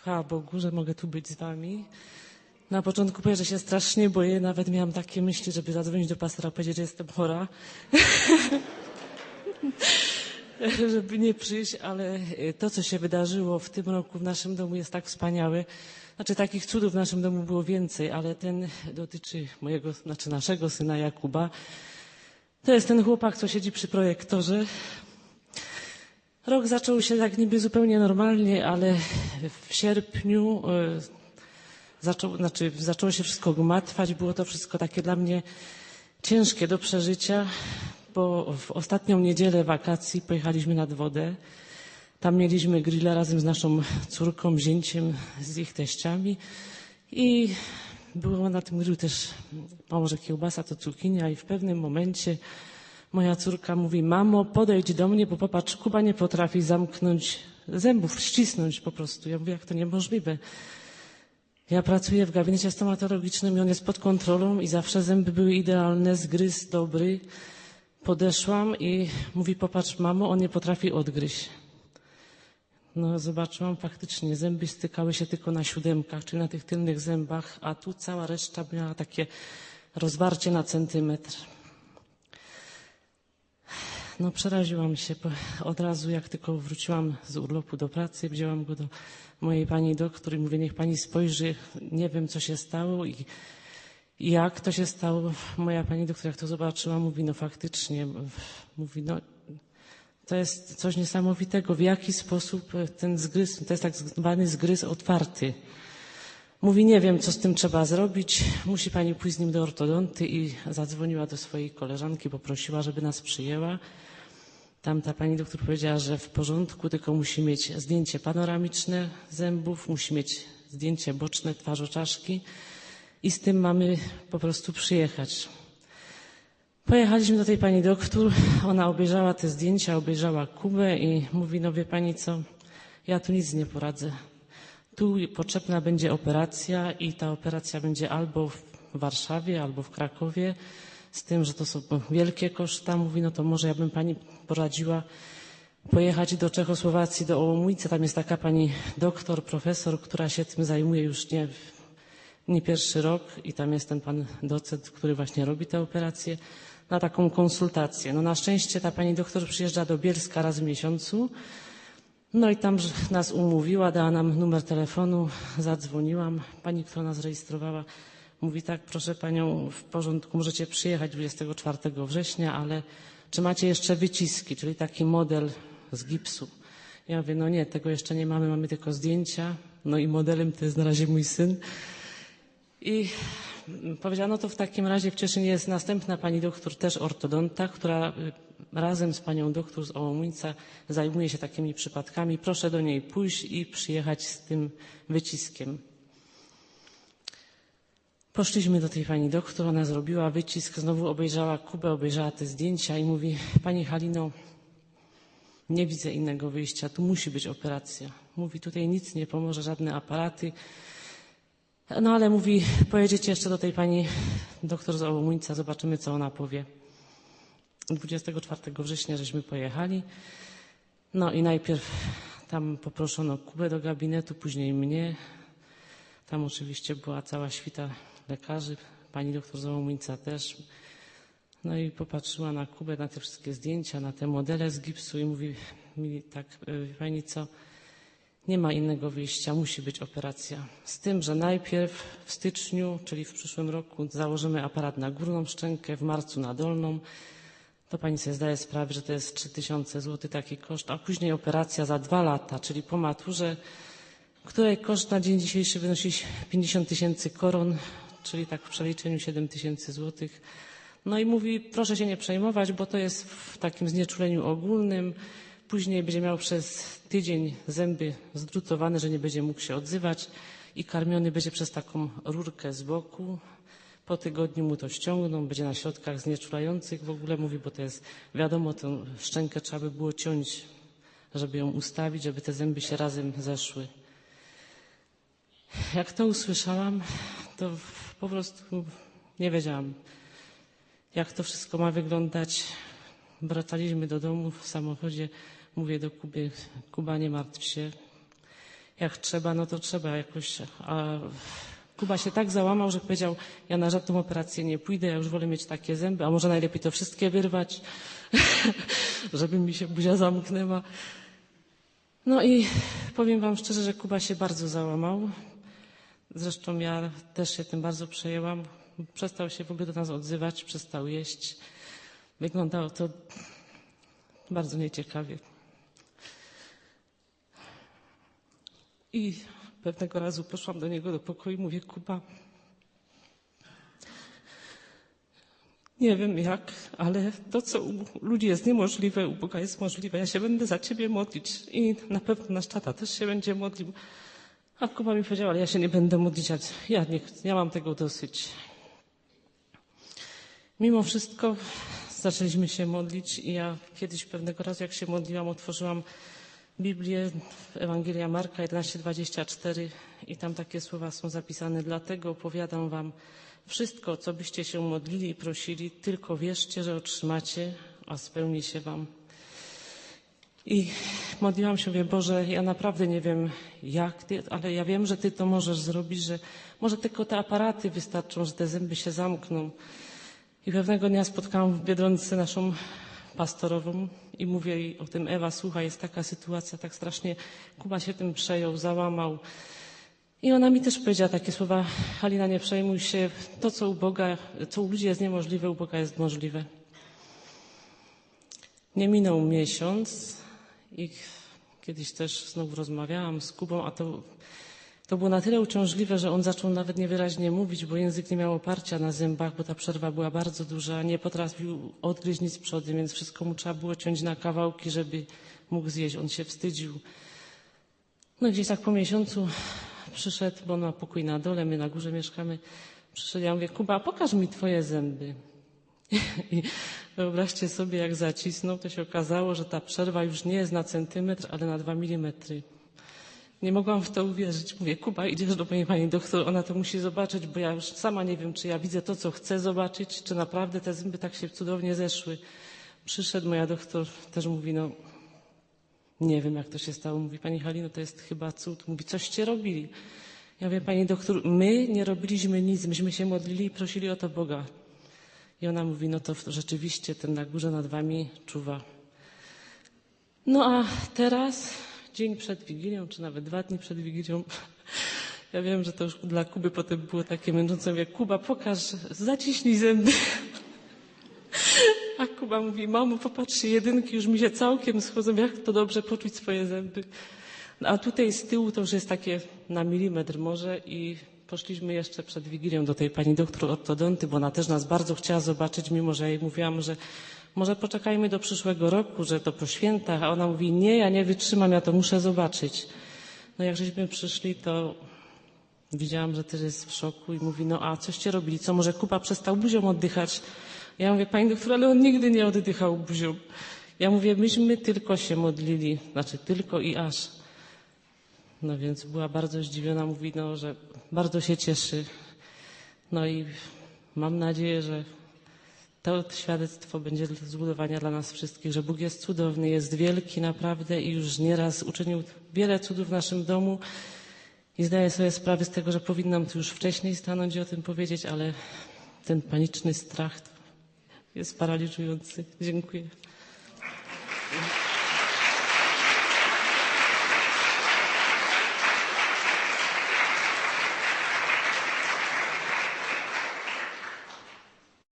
Chwała Bogu, że mogę tu być z wami. Na początku powiem, że się strasznie boję. Nawet miałam takie myśli, żeby zadzwonić do pastora, powiedzieć, że jestem chora. żeby nie przyjść, ale to, co się wydarzyło w tym roku w naszym domu jest tak wspaniałe. Znaczy takich cudów w naszym domu było więcej, ale ten dotyczy mojego, znaczy naszego syna Jakuba. To jest ten chłopak, co siedzi przy projektorze. Rok zaczął się tak niby zupełnie normalnie, ale w sierpniu e, zaczął, znaczy, zaczęło się wszystko gmatwać. Było to wszystko takie dla mnie ciężkie do przeżycia, bo w ostatnią niedzielę wakacji pojechaliśmy nad wodę. Tam mieliśmy grilla razem z naszą córką, zięciem, z ich teściami i było na tym grillu też mało, że kiełbasa to cukinia i w pewnym momencie moja córka mówi, mamo podejdź do mnie, bo popatrz, Kuba nie potrafi zamknąć zębów, ścisnąć po prostu. Ja mówię, jak to niemożliwe. Ja pracuję w gabinecie stomatologicznym i on jest pod kontrolą i zawsze zęby były idealne, zgryz dobry. Podeszłam i mówi, popatrz mamo, on nie potrafi odgryźć. No zobaczyłam faktycznie, zęby stykały się tylko na siódemkach, czyli na tych tylnych zębach, a tu cała reszta miała takie rozwarcie na centymetr. No przeraziłam się od razu, jak tylko wróciłam z urlopu do pracy, wzięłam go do mojej pani doktor i mówię, niech pani spojrzy, nie wiem co się stało i jak to się stało. Moja pani doktor, jak to zobaczyła, mówi, no faktycznie, mówi, no to jest coś niesamowitego, w jaki sposób ten zgryz, to jest tak zwany zgryz otwarty. Mówi, nie wiem, co z tym trzeba zrobić. Musi pani pójść z nim do ortodonty i zadzwoniła do swojej koleżanki, poprosiła, żeby nas przyjęła. Tamta pani doktor powiedziała, że w porządku, tylko musi mieć zdjęcie panoramiczne zębów, musi mieć zdjęcie boczne twarzoczaszki i z tym mamy po prostu przyjechać. Pojechaliśmy do tej pani doktor, ona obejrzała te zdjęcia, obejrzała Kubę i mówi, no wie pani co, ja tu nic nie poradzę. Tu potrzebna będzie operacja i ta operacja będzie albo w Warszawie, albo w Krakowie, z tym, że to są wielkie koszta. Mówi, no to może ja bym pani poradziła pojechać do Czechosłowacji, do Ołomujcy. Tam jest taka pani doktor, profesor, która się tym zajmuje już nie, nie pierwszy rok i tam jest ten pan docent, który właśnie robi te operacje na taką konsultację. No na szczęście ta pani doktor przyjeżdża do Bielska raz w miesiącu. No i tam nas umówiła, dała nam numer telefonu, zadzwoniłam. Pani, która nas rejestrowała, mówi tak, proszę panią, w porządku, możecie przyjechać 24 września, ale czy macie jeszcze wyciski, czyli taki model z gipsu? Ja mówię, no nie, tego jeszcze nie mamy, mamy tylko zdjęcia. No i modelem to jest na razie mój syn. I powiedziano to w takim razie w Cieszynie jest następna pani doktor, też ortodonta, która y, razem z panią doktor z Ołomuńca zajmuje się takimi przypadkami. Proszę do niej pójść i przyjechać z tym wyciskiem. Poszliśmy do tej pani doktor, ona zrobiła wycisk, znowu obejrzała Kubę, obejrzała te zdjęcia i mówi, pani Halino, nie widzę innego wyjścia, tu musi być operacja. Mówi, tutaj nic nie pomoże, żadne aparaty. No ale mówi, pojedziecie jeszcze do tej pani doktor z Ołomuńca, zobaczymy, co ona powie. 24 września żeśmy pojechali. No i najpierw tam poproszono Kubę do gabinetu, później mnie. Tam oczywiście była cała świta lekarzy, pani doktor Załomuńca też. No i popatrzyła na Kubę, na te wszystkie zdjęcia, na te modele z gipsu i mówi mi tak, wie pani co, nie ma innego wyjścia, musi być operacja. Z tym, że najpierw w styczniu, czyli w przyszłym roku, założymy aparat na górną szczękę, w marcu na dolną. To pani sobie zdaje sprawę, że to jest 3000 zł taki koszt, a później operacja za dwa lata, czyli po maturze, której koszt na dzień dzisiejszy wynosi 50 tysięcy koron, czyli tak w przeliczeniu 7 tysięcy złotych. No i mówi, proszę się nie przejmować, bo to jest w takim znieczuleniu ogólnym. Później będzie miał przez tydzień zęby zdrutowane, że nie będzie mógł się odzywać i karmiony będzie przez taką rurkę z boku. Po tygodniu mu to ściągną, będzie na środkach znieczulających w ogóle, mówi, bo to jest, wiadomo, tę szczękę trzeba by było ciąć, żeby ją ustawić, żeby te zęby się razem zeszły. Jak to usłyszałam, to po prostu nie wiedziałam, jak to wszystko ma wyglądać. Wracaliśmy do domu w samochodzie. Mówię do Kuby, Kuba, nie martw się. jak trzeba, no to trzeba jakoś. A Kuba się tak załamał, że powiedział, ja na żadną operację nie pójdę, ja już wolę mieć takie zęby, a może najlepiej to wszystkie wyrwać, żeby mi się buzia zamknęła. No i powiem wam szczerze, że Kuba się bardzo załamał. Zresztą ja też się tym bardzo przejęłam. Przestał się w ogóle do nas odzywać, przestał jeść. Wyglądało to bardzo nieciekawie. I pewnego razu poszłam do niego do pokoju i mówię, Kuba, nie wiem jak, ale to, co u ludzi jest niemożliwe, u Boga jest możliwe. Ja się będę za ciebie modlić i na pewno nasz tata też się będzie modlił. A Kuba mi powiedział, ale ja się nie będę modlić, ja, nie, ja mam tego dosyć. Mimo wszystko zaczęliśmy się modlić i ja kiedyś pewnego razu, jak się modliłam, otworzyłam Biblię, Ewangelia Marka 11:24 i tam takie słowa są zapisane. Dlatego opowiadam wam wszystko, co byście się modlili i prosili, tylko wierzcie, że otrzymacie, a spełni się wam. I modliłam się, mówię, Boże, ja naprawdę nie wiem jak Ty, ale ja wiem, że Ty to możesz zrobić, że może tylko te aparaty wystarczą, że te zęby się zamkną. I pewnego dnia spotkałam w Biedronce naszą pastorową i mówię jej o tym, Ewa, słuchaj, jest taka sytuacja, tak strasznie Kuba się tym przejął, załamał. I ona mi też powiedziała takie słowa, Halina, nie przejmuj się, to co u Boga, co u ludzi jest niemożliwe, u Boga jest możliwe. Nie minął miesiąc i kiedyś też znowu rozmawiałam z Kubą, a to, to było na tyle uciążliwe, że on zaczął nawet niewyraźnie mówić, bo język nie miał oparcia na zębach, bo ta przerwa była bardzo duża, nie potrafił odgryźć nic przody, więc wszystko mu trzeba było ciąć na kawałki, żeby mógł zjeść. On się wstydził. No i gdzieś tak po miesiącu przyszedł, bo on ma pokój na dole, my na górze mieszkamy. Przyszedł, ja mówię, Kuba, pokaż mi twoje zęby. I wyobraźcie sobie, jak zacisnął, to się okazało, że ta przerwa już nie jest na centymetr, ale na dwa milimetry. Nie mogłam w to uwierzyć. Mówię, Kuba, idziesz do mojej pani doktor, ona to musi zobaczyć, bo ja już sama nie wiem, czy ja widzę to, co chcę zobaczyć, czy naprawdę te zęby tak się cudownie zeszły. Przyszedł moja doktor, też mówi, no nie wiem, jak to się stało. Mówi, pani Halino, to jest chyba cud. Mówi, coście robili. Ja mówię, pani doktor, my nie robiliśmy nic, myśmy się modlili i prosili o to Boga. I ona mówi, no to rzeczywiście ten na górze nad wami czuwa. No a teraz, dzień przed Wigilią, czy nawet dwa dni przed Wigilią, ja wiem, że to już dla Kuby potem było takie męczące. Mówię, Kuba, pokaż, zaciśnij zęby. A Kuba mówi, mamo, popatrzcie, jedynki już mi się całkiem schodzą, jak to dobrze poczuć swoje zęby. No, a tutaj z tyłu to już jest takie na milimetr może i poszliśmy jeszcze przed Wigilią do tej pani doktor ortodonty, bo ona też nas bardzo chciała zobaczyć, mimo że jej mówiłam, że może poczekajmy do przyszłego roku, że to po świętach, a ona mówi, nie, ja nie wytrzymam, ja to muszę zobaczyć. No jak żeśmy przyszli, to widziałam, że też jest w szoku i mówi, no a coście robili, co może Kuba przestał buzią oddychać? Ja mówię, pani doktor, ale on nigdy nie oddychał buzią. Ja mówię, myśmy tylko się modlili, znaczy tylko i aż. No więc była bardzo zdziwiona, mówi, no, że bardzo się cieszy. No i mam nadzieję, że to świadectwo będzie zbudowania dla nas wszystkich, że Bóg jest cudowny, jest wielki naprawdę i już nieraz uczynił wiele cudów w naszym domu. I zdaję sobie sprawę z tego, że powinnam tu już wcześniej stanąć i o tym powiedzieć, ale ten paniczny strach jest paraliżujący. Dziękuję.